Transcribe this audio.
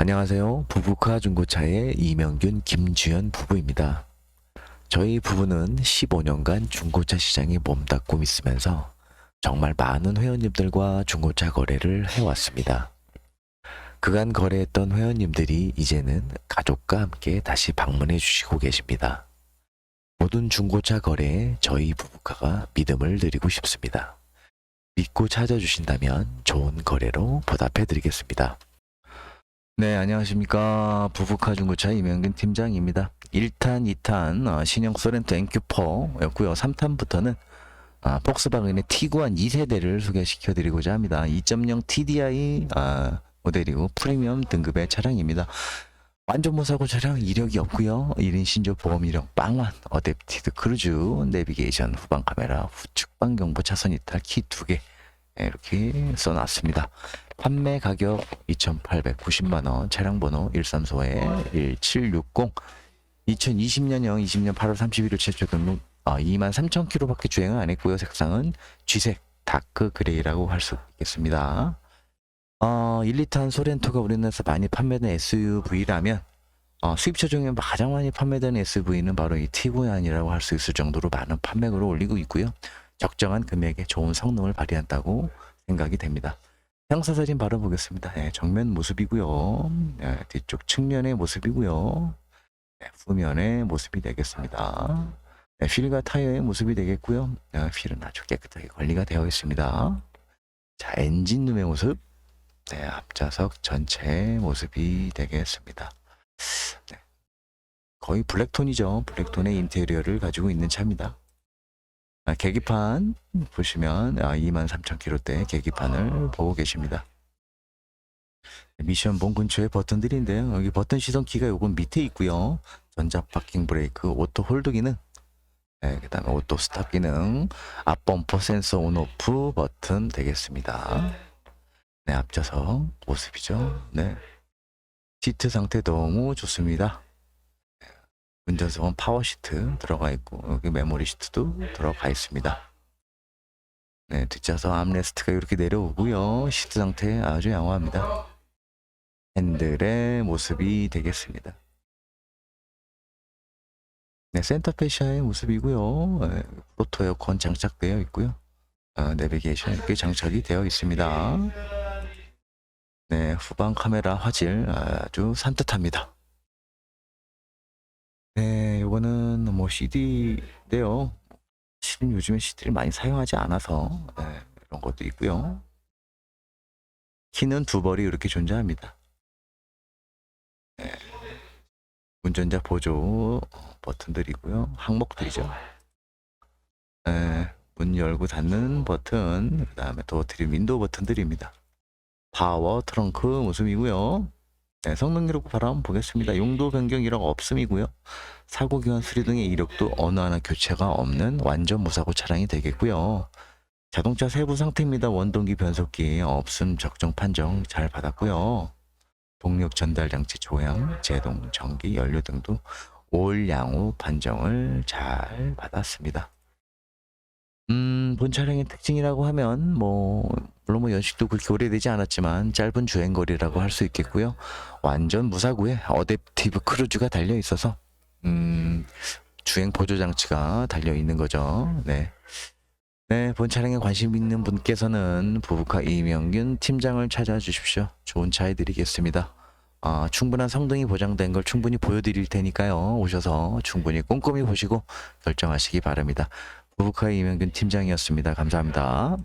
안녕하세요. 부부카 중고차의 이명균, 김주현 부부입니다. 저희 부부는 15년간 중고차 시장에 몸담고 있으면서 정말 많은 회원님들과 중고차 거래를 해왔습니다. 그간 거래했던 회원님들이 이제는 가족과 함께 다시 방문해 주시고 계십니다. 모든 중고차 거래에 저희 부부카가 믿음을 드리고 싶습니다. 믿고 찾아주신다면 좋은 거래로 보답해 드리겠습니다. 네, 안녕하십니까. 부부카 중고차 이명근 팀장입니다. 1탄, 2탄 어, 신형 소렌토 NQ4였고요. 3탄부터는 아, 폭스바겐의 티구안 2세대를 소개시켜 드리고자 합니다. 2.0 TDI 아, 모델이고 프리미엄 등급의 차량입니다. 완전 무사고 차량 이력이 없고요. 1인 신조 보험 이력 빵원, 어댑티드 크루즈, 내비게이션, 후방 카메라, 후측방 경보, 차선 이탈 키두개 이렇게 써놨습니다. 판매 가격 2,890만원, 차량 번호 134에 1760, 2020년형 20년 8월 31일 최초 등록 어, 2만 3천 킬로밖에 주행을 안 했고요. 색상은 쥐색, 다크 그레이라고 할 수 있겠습니다. 어, 1, 2탄 소렌토가 우리나라에서 많이 판매된 SUV라면 어, 수입차 중에 가장 많이 판매되는 SUV는 바로 이 티구안이라고 할 수 있을 정도로 많은 판매額을 올리고 있고요. 적정한 금액에 좋은 성능을 발휘한다고 생각이 됩니다. 형사 사진 바로 보겠습니다. 네, 정면 모습이고요. 네, 뒤쪽 측면의 모습이고요. 네, 후면의 모습이 되겠습니다. 네, 휠과 타이어의 모습이 되겠고요. 네, 휠은 아주 깨끗하게 관리가 되어 있습니다. 자, 엔진룸의 모습. 네, 앞좌석 전체의 모습이 되겠습니다. 네, 거의 블랙톤이죠. 블랙톤의 인테리어를 가지고 있는 차입니다. 아, 계기판 보시면 아, 23,000km대 계기판을 보고 계십니다. 미션 본 근처에 버튼들인데요. 여기 버튼 시동 키가 요건 밑에 있고요. 전자 파킹 브레이크, 오토 홀드 기능, 네, 그 다음에 오토 스탑 기능, 앞 범퍼 센서 온오프 버튼 되겠습니다. 네, 앞좌석 모습이죠. 네, 시트 상태 너무 좋습니다. 운전석은 파워 시트 들어가 있고 여기 메모리 시트도 들어가 있습니다. 네, 뒷좌석 암레스트가 이렇게 내려오고요. 시트 상태 아주 양호합니다. 핸들의 모습이 되겠습니다. 네, 센터 페시아의 모습이고요. 네, 프로토 에어컨 장착되어 있고요. 어, 내비게이션 이렇게 장착이 되어 있습니다. 네, 후방 카메라 화질 아주 산뜻합니다. 네, 이거는 뭐 CD인데요. 실은 요즘에 CD를 많이 사용하지 않아서 네, 이런 것도 있고요. 키는 두 벌이 이렇게 존재합니다. 네, 운전자 보조 버튼들이고요. 항목들이죠. 네, 문 열고 닫는 버튼, 그 다음에 도어 트림 윈도우 버튼들입니다. 파워 트렁크 모습이고요. 네, 성능 기록 바로 한번 보겠습니다. 용도 변경 이력 없음이고요. 사고 교환 수리 등의 이력도 어느 하나 교체가 없는 완전 무사고 차량이 되겠고요. 자동차 세부 상태입니다. 원동기 변속기 없음 적정 판정 잘 받았고요. 동력 전달 장치 조향, 제동, 전기, 연료 등도 올 양호 판정을 잘 받았습니다. 음, 본 차량의 특징이라고 하면 뭐 물론 뭐 연식도 그렇게 오래되지 않았지만 짧은 주행 거리라고 할 수 있겠고요. 완전 무사고에 어댑티브 크루즈가 달려 있어서 음, 주행 보조 장치가 달려 있는 거죠. 네. 네, 본 차량에 관심 있는 분께서는 부부카 이명균 팀장을 찾아 주십시오. 좋은 차 해 드리겠습니다. 아, 충분한 성능이 보장된 걸 충분히 보여드릴 테니까요. 오셔서 충분히 꼼꼼히 보시고 결정하시기 바랍니다. 부부카 이명균 팀장이었습니다. 감사합니다.